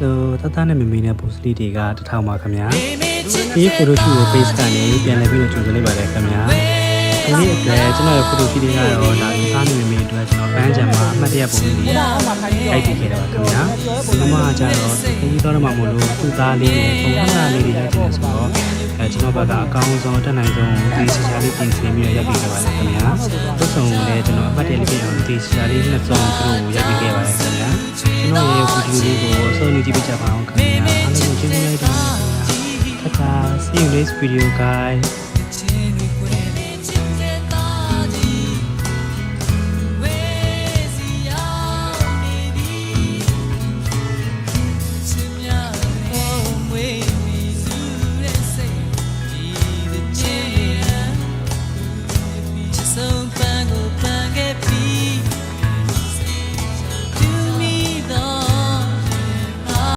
ဆိုတတနဲ့မမေနဲ့ပိုစလီတွေကတထောင်ပါခင်ဗျာဒီဖိုတိုရှူကို face ကနေပြန်လည်ပြီးတော့ကြိုဆိုလိုက်ပါတယ်ခင်ဗျာဒီနေ့အတွက်ကျွန်တော်ရဲ့ဖိုတိုရှူတွေကတော့ဒါဒီသားနဲ့မမေအတွက်ကျွန်တော်ဘန်းချံမှာအမှတ်တရပုံလေးတွေရိုက်တည်ခဲ့တာပါခင်ဗျာဒီမှာကျတော့ဒီတော့မှမလို့သူ့သားလေးနဲ့ပုံမှန်လေးတွေရိုက်တည်နေဆိုတော့အဲကျွန်တော်ဘက်ကအကောင်းဆုံးတက်နိုင်ဆုံးဒီစီချာလေးပြင်ဆင်ပြီးတော့ရိုက်တည်ခဲ့ပါတယ်ခင်ဗျာသုဆောင်ကိုလည်းကျွန်တော်အမှတ်တရလေးပြင်အောင်ဒီစီချာလေးနှစ်စုံသူတို့ရိုက်တည်ခဲ့ပါတယ်ခင်ဗျာကျွန်တော် ရဲ့ဗီဒီယိုလေးကိုစောနေကြည့်ပြကြပါအောင်ခင်ဗျာအားလုံးကိုကျေးဇူးလိုက်ပါတယ်ခင်ဗျာ Ta-ta. See you next video, guys.